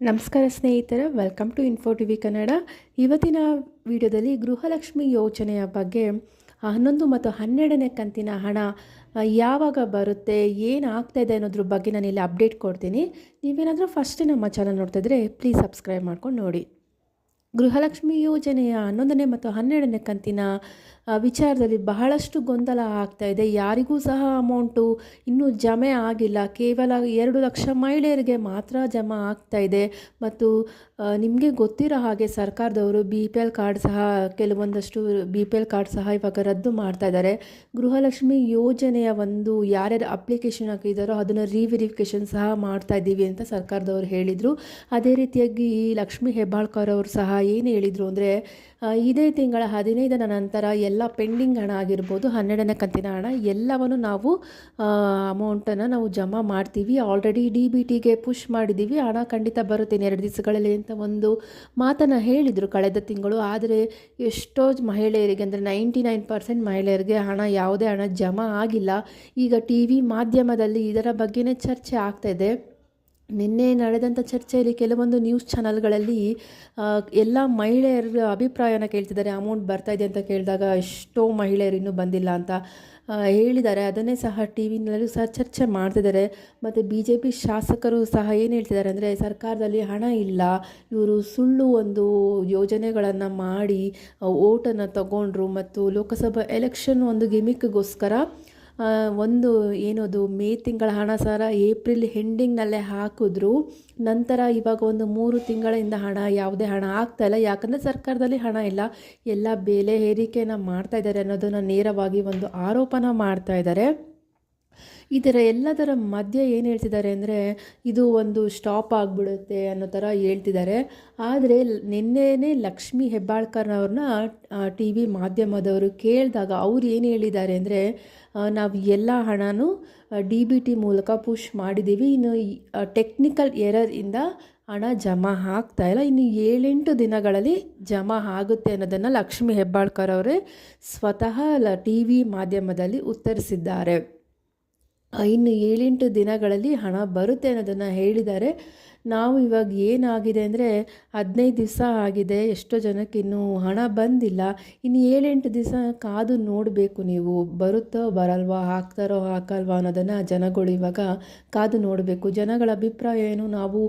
ನಮಸ್ಕಾರ ಸ್ನೇಹಿತರ welcome to info T V Kannada ಇವತ್ತಿನ ವಿಡಿಯೋದಲ್ಲಿ ಗೃಹಲಕ್ಷ್ಮಿ ಯೋಜನೆಯ ಬಗ್ಗೆ ಹನ್ನೊಂದು ಮತ್ತು ಹನ್ನೆರಡನೇ ಕಂತಿನ ಹಣ ಯಾವಾಗ ಬರುತ್ತೆ, ಏನು ಆಗ್ತಾ ಇದೆ ಅನ್ನೋದ್ರ ಬಗ್ಗೆ ನಾನು ಇಲ್ಲಿ ಅಪ್ಡೇಟ್ ಕೊಡ್ತೀನಿ. ನೀವೇನಾದರೂ ಫಸ್ಟ್ ನಮ್ಮ ಚಾನಲ್ ನೋಡ್ತಾ ಇದ್ದರೆ ಪ್ಲೀಸ್ ಸಬ್ಸ್ಕ್ರೈಬ್ ಮಾಡ್ಕೊಂಡು ನೋಡಿ. ಗೃಹಲಕ್ಷ್ಮಿ ಯೋಜನೆಯ ಹನ್ನೊಂದನೇ ಮತ್ತು ಹನ್ನೆರಡನೇ ಕಂತಿನ ವಿಚಾರದಲ್ಲಿ ಬಹಳಷ್ಟು ಗೊಂದಲ ಆಗ್ತಾ ಇದೆ. ಯಾರಿಗೂ ಸಹ ಅಮೌಂಟು ಇನ್ನೂ ಜಮೆ ಆಗಿಲ್ಲ. ಕೇವಲ ಎರಡು ಲಕ್ಷ ಮಹಿಳೆಯರಿಗೆ ಮಾತ್ರ ಜಮಾ ಆಗ್ತಾ ಇದೆ. ಮತ್ತು ನಿಮಗೆ ಗೊತ್ತಿರೋ ಹಾಗೆ ಸರ್ಕಾರದವರು ಬಿ ಪಿ ಎಲ್ ಕಾರ್ಡ್ ಸಹ, ಕೆಲವೊಂದಷ್ಟು ಬಿ ಪಿ ಎಲ್ ಕಾರ್ಡ್ ಸಹ ಇವಾಗ ರದ್ದು ಮಾಡ್ತಾ ಇದ್ದಾರೆ. ಗೃಹಲಕ್ಷ್ಮಿ ಯೋಜನೆಯ ಒಂದು ಯಾರ್ಯಾರು ಅಪ್ಲಿಕೇಶನ್ ಹಾಕಿದ್ದಾರೋ ಅದನ್ನು ರೀವೆರಿಫಿಕೇಷನ್ ಸಹ ಮಾಡ್ತಾ ಇದ್ದೀವಿ ಅಂತ ಸರ್ಕಾರದವರು ಹೇಳಿದರು. ಅದೇ ರೀತಿಯಾಗಿ ಲಕ್ಷ್ಮಿ ಹೆಬ್ಬಾಳ್ಕರ್ ಅವರು ಸಹ ಏನು ಹೇಳಿದರು ಅಂದರೆ ಇದೇ ತಿಂಗಳ ಹದಿನೈದರ ನಂತರ ಎಲ್ಲ ಪೆಂಡಿಂಗ್ ಹಣ ಆಗಿರ್ಬೋದು, ಹನ್ನೆರಡನೇ ಕಂತಿನ ಹಣ, ಎಲ್ಲವನ್ನು ನಾವು ಅಮೌಂಟನ್ನು ನಾವು ಜಮಾ ಮಾಡ್ತೀವಿ. ಆಲ್ರೆಡಿ ಡಿ ಬಿ ಟಿಗೆ ಪುಷ್ ಮಾಡಿದ್ದೀವಿ ಹಣ ಖಂಡಿತ ಬರುತ್ತೆ ಎರಡು ದಿವಸಗಳಲ್ಲಿ ಅಂತ ಒಂದು ಮಾತನ್ನು ಹೇಳಿದರು ಕಳೆದ ತಿಂಗಳು. ಆದರೆ ಎಷ್ಟೋ ಮಹಿಳೆಯರಿಗೆ, ಅಂದರೆ ನೈಂಟಿ ನೈನ್ ಪರ್ಸೆಂಟ್ ಮಹಿಳೆಯರಿಗೆ ಹಣ, ಯಾವುದೇ ಹಣ ಜಮಾ ಆಗಿಲ್ಲ. ಈಗ ಟಿ ವಿ ಮಾಧ್ಯಮದಲ್ಲಿ ಇದರ ಬಗ್ಗೆನೇ ಚರ್ಚೆ ಆಗ್ತಾಯಿದೆ ನಿನ್ನೆ ನಡೆದಂಥ ಚರ್ಚೆಯಲ್ಲಿ ಕೆಲವೊಂದು ನ್ಯೂಸ್ ಚಾನಲ್ಗಳಲ್ಲಿ ಎಲ್ಲ ಮಹಿಳೆಯರ ಅಭಿಪ್ರಾಯನ ಕೇಳ್ತಿದ್ದಾರೆ ಅಮೌಂಟ್ ಬರ್ತಾ ಇದೆ ಅಂತ ಕೇಳಿದಾಗ ಎಷ್ಟೋ ಮಹಿಳೆಯರು ಇನ್ನೂ ಬಂದಿಲ್ಲ ಅಂತ ಹೇಳಿದ್ದಾರೆ. ಅದನ್ನೇ ಸಹ ಟಿ ವಿನಲ್ಲೂ ಸಹ ಚರ್ಚೆ ಮಾಡ್ತಿದ್ದಾರೆ. ಮತ್ತು ಬಿ ಜೆ ಪಿ ಶಾಸಕರು ಸಹ ಏನು ಹೇಳ್ತಿದ್ದಾರೆ ಅಂದರೆ, ಸರ್ಕಾರದಲ್ಲಿ ಹಣ ಇಲ್ಲ, ಇವರು ಸುಳ್ಳು ಒಂದು ಯೋಜನೆಗಳನ್ನು ಮಾಡಿ ಓಟನ್ನು ತಗೊಂಡ್ರು ಮತ್ತು ಲೋಕಸಭಾ ಎಲೆಕ್ಷನ್ ಒಂದು ಗಿಮಿಕ್ಗೋಸ್ಕರ ಒಂದು ಏನದು, ಮೇ ತಿಂಗಳ ಹಣ ಸರ ಏಪ್ರಿಲ್ ಹೆಂಡಿಂಗ್ನಲ್ಲೇ ಹಾಕಿದ್ರು. ನಂತರ ಇವಾಗ ಒಂದು ಮೂರು ತಿಂಗಳಿಂದ ಹಣ, ಯಾವುದೇ ಹಣ ಆಗ್ತಾ ಇಲ್ಲ. ಯಾಕಂದರೆ ಸರ್ಕಾರದಲ್ಲಿ ಹಣ ಇಲ್ಲ. ಎಲ್ಲ ಬೆಲೆ ಏರಿಕೆನ ಮಾಡ್ತಾ ಇದ್ದಾರೆ ಅನ್ನೋದನ್ನು ನೇರವಾಗಿ ಒಂದು ಆರೋಪನ ಮಾಡ್ತಾ ಇದ್ದಾರೆ. ಇದರ ಎಲ್ಲದರ ಮಧ್ಯೆ ಏನು ಹೇಳ್ತಿದ್ದಾರೆ ಅಂದರೆ ಇದು ಒಂದು ಸ್ಟಾಪ್ ಆಗಿಬಿಡುತ್ತೆ ಅನ್ನೋ ಥರ ಹೇಳ್ತಿದ್ದಾರೆ. ಆದರೆ ನಿನ್ನೆನೇ ಲಕ್ಷ್ಮಿ ಹೆಬ್ಬಾಳ್ಕರ್ನವ್ರನ್ನ ಟಿ ವಿ ಮಾಧ್ಯಮದವರು ಕೇಳಿದಾಗ ಅವ್ರು ಏನು ಹೇಳಿದ್ದಾರೆ ಅಂದರೆ ನಾವು ಎಲ್ಲ ಹಣನೂ ಡಿ ಬಿ ಟಿ ಮೂಲಕ ಪುಷ್ ಮಾಡಿದ್ದೀವಿ ಇನ್ನು ಟೆಕ್ನಿಕಲ್ ಎರರಿಂದ ಹಣ ಜಮಾ ಆಗ್ತಾ ಇಲ್ಲ. ಇನ್ನು ಏಳೆಂಟು ದಿನಗಳಲ್ಲಿ ಜಮಾ ಆಗುತ್ತೆ ಅನ್ನೋದನ್ನು ಲಕ್ಷ್ಮಿ ಹೆಬ್ಬಾಳ್ಕರ್ ಅವರೇ ಸ್ವತಃ ಟಿ ವಿ ಮಾಧ್ಯಮದಲ್ಲಿ ಉತ್ತರಿಸಿದ್ದಾರೆ. ಇನ್ನು ಏಳೆಂಟು ದಿನಗಳಲ್ಲಿ ಹಣ ಬರುತ್ತೆ ಅನ್ನೋದನ್ನು ಹೇಳಿದ್ದಾರೆ. ನಾವು ಇವಾಗ ಏನಾಗಿದೆ ಅಂದರೆ ಹದಿನೈದು ದಿವಸ ಆಗಿದೆ, ಎಷ್ಟೋ ಜನಕ್ಕೆ ಇನ್ನೂ ಹಣ ಬಂದಿಲ್ಲ. ಇನ್ನು ಏಳೆಂಟು ದಿವಸ ಕಾದು ನೋಡಬೇಕು ನೀವು, ಬರುತ್ತೋ ಬರಲ್ವಾ ಹಾಕ್ತಾರೋ ಹಾಕಲ್ವಾ ಅನ್ನೋದನ್ನು ಜನಗಳು ಇವಾಗ ಕಾದು ನೋಡಬೇಕು. ಜನಗಳ ಅಭಿಪ್ರಾಯ ಏನು? ನಾವು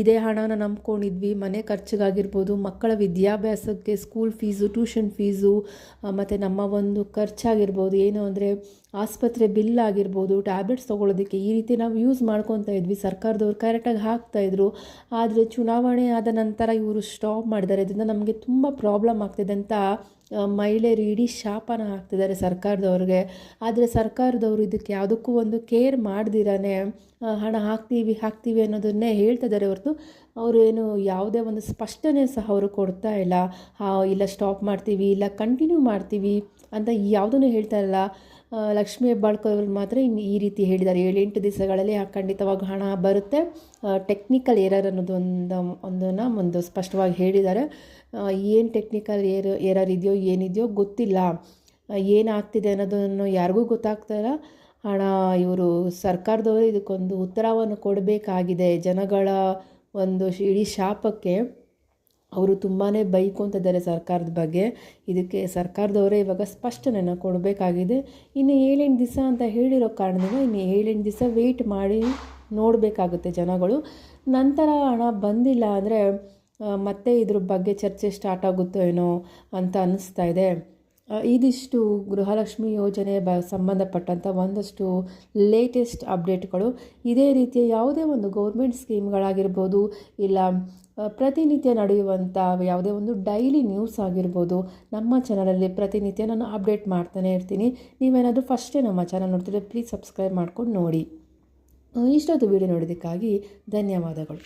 ಇದೇ ಹಣನ ನಂಬ್ಕೊಂಡಿದ್ವಿ, ಮನೆ ಖರ್ಚಿಗಾಗಿರ್ಬೋದು, ಮಕ್ಕಳ ವಿದ್ಯಾಭ್ಯಾಸಕ್ಕೆ ಸ್ಕೂಲ್ ಫೀಸು ಟ್ಯೂಷನ್ ಫೀಸು ಮತ್ತು ನಮ್ಮ ಒಂದು ಖರ್ಚಾಗಿರ್ಬೋದು, ಏನು ಅಂದರೆ ಆಸ್ಪತ್ರೆ ಬಿಲ್ ಆಗಿರ್ಬೋದು ಟ್ಯಾಬ್ಲೆಟ್ಸ್ ತೊಗೊಳೋದಕ್ಕೆ ಈ ರೀತಿ ನಾವು ಯೂಸ್ ಮಾಡ್ಕೊತಾ ಇದ್ವಿ. ಸರ್ಕಾರದವ್ರು ಕರೆಕ್ಟಾಗಿ ಹಾಕ್ತಾಯಿದ್ರು ಆದರೆ ಚುನಾವಣೆ ಆದ ನಂತರ ಇವರು ಸ್ಟಾಪ್ ಮಾಡಿದ್ದಾರೆ ಇದರಿಂದ ನಮಗೆ ತುಂಬ ಪ್ರಾಬ್ಲಮ್ ಆಗ್ತಿದೆ ಅಂತ ಮಹಿಳೆಯರು ಇಡೀ ಶಾಪನ ಹಾಕ್ತಿದ್ದಾರೆ ಸರ್ಕಾರದವ್ರಿಗೆ. ಆದರೆ ಸರ್ಕಾರದವರು ಇದಕ್ಕೆ ಯಾವುದಕ್ಕೂ ಒಂದು ಕೇರ್ ಮಾಡ್ದಿರಾನೆ ಹಣ ಹಾಕ್ತೀವಿ ಹಾಕ್ತೀವಿ ಅನ್ನೋದನ್ನೇ ಹೇಳ್ತಿದ್ದಾರೆ ಹೊರತು ಅವರು ಏನು ಯಾವುದೇ ಒಂದು ಸ್ಪಷ್ಟನೆ ಸಹ ಅವರು ಕೊಡ್ತಾ ಇಲ್ಲ. ಇಲ್ಲ ಸ್ಟಾಪ್ ಮಾಡ್ತೀವಿ, ಇಲ್ಲ ಕಂಟಿನ್ಯೂ ಮಾಡ್ತೀವಿ ಅಂತ ಯಾವುದನ್ನು ಹೇಳ್ತಾ ಇಲ್ಲ. ಲಕ್ಷ್ಮೀ ಹೆಬ್ಬಾಳ್ಕೊಯವರು ಮಾತ್ರ ಇನ್ನು ಈ ರೀತಿ ಹೇಳಿದ್ದಾರೆ. ಏಳೆಂಟು ದಿವಸಗಳಲ್ಲಿ ಖಂಡಿತವಾಗಿ ಹಣ ಬರುತ್ತೆ. ಟೆಕ್ನಿಕಲ್ ಏರರ್ ಅನ್ನೋದು ಒಂದು, ಒಂದನ್ನು ಒಂದು ಸ್ಪಷ್ಟವಾಗಿ ಹೇಳಿದ್ದಾರೆ. ಏನು ಟೆಕ್ನಿಕಲ್ ಏರ್ ಏರರ್ ಇದೆಯೋ, ಏನಿದೆಯೋ ಗೊತ್ತಿಲ್ಲ. ಏನಾಗ್ತಿದೆ ಅನ್ನೋದನ್ನು ಯಾರಿಗೂ ಗೊತ್ತಾಗ್ತಾ ಹಣ, ಇವರು ಸರ್ಕಾರದವರು ಇದಕ್ಕೊಂದು ಉತ್ತರವನ್ನು ಕೊಡಬೇಕಾಗಿದೆ. ಜನಗಳ ಒಂದು ಇಡೀ ಶಾಪಕ್ಕೆ ಅವರು ತುಂಬಾ ಬೈಕೊಂತಿದ್ದಾರೆ ಸರ್ಕಾರದ ಬಗ್ಗೆ. ಇದಕ್ಕೆ ಸರ್ಕಾರದವರೇ ಇವಾಗ ಸ್ಪಷ್ಟನೆಯನ್ನು ಕೊಡಬೇಕಾಗಿದೆ. ಇನ್ನು ಏಳೆಂಟು ದಿವಸ ಅಂತ ಹೇಳಿರೋ ಕಾರಣದಿಂದ ಇನ್ನು ಏಳೆಂಟು ದಿವಸ ವೆಯ್ಟ್ ಮಾಡಿ ನೋಡಬೇಕಾಗುತ್ತೆ ಜನಗಳು. ನಂತರ ಹಣ ಬಂದಿಲ್ಲ ಅಂದರೆ ಮತ್ತೆ ಇದ್ರ ಬಗ್ಗೆ ಚರ್ಚೆ ಸ್ಟಾರ್ಟ್ ಆಗುತ್ತೋ ಏನೋ ಅಂತ ಅನ್ನಿಸ್ತಾ ಇದೆ. ಇದಿಷ್ಟು ಗೃಹಲಕ್ಷ್ಮಿ ಯೋಜನೆ ಬ ಸಂಬಂಧಪಟ್ಟಂಥ ಒಂದಷ್ಟು ಲೇಟೆಸ್ಟ್ ಅಪ್ಡೇಟ್ಗಳು ಇದೇ ರೀತಿಯ ಯಾವುದೇ ಒಂದು ಗೌರ್ಮೆಂಟ್ ಸ್ಕೀಮ್ಗಳಾಗಿರ್ಬೋದು ಇಲ್ಲ ಪ್ರತಿನಿತ್ಯ ನಡೆಯುವಂಥ ಯಾವುದೇ ಒಂದು ಡೈಲಿ ನ್ಯೂಸ್ ಆಗಿರ್ಬೋದು, ನಮ್ಮ ಚಾನಲಲ್ಲಿ ಪ್ರತಿನಿತ್ಯ ನಾನು ಅಪ್ಡೇಟ್ ಮಾಡ್ತಾನೆ ಇರ್ತೀನಿ. ನೀವೇನಾದರೂ ಫಸ್ಟೇ ನಮ್ಮ ಚಾನಲ್ ನೋಡ್ತಿದ್ರೆ ಪ್ಲೀಸ್ ಸಬ್ಸ್ಕ್ರೈಬ್ ಮಾಡ್ಕೊಂಡು ನೋಡಿ. ಇಷ್ಟೊತ್ತು ವಿಡಿಯೋ ನೋಡೋದಕ್ಕಾಗಿ ಧನ್ಯವಾದಗಳು.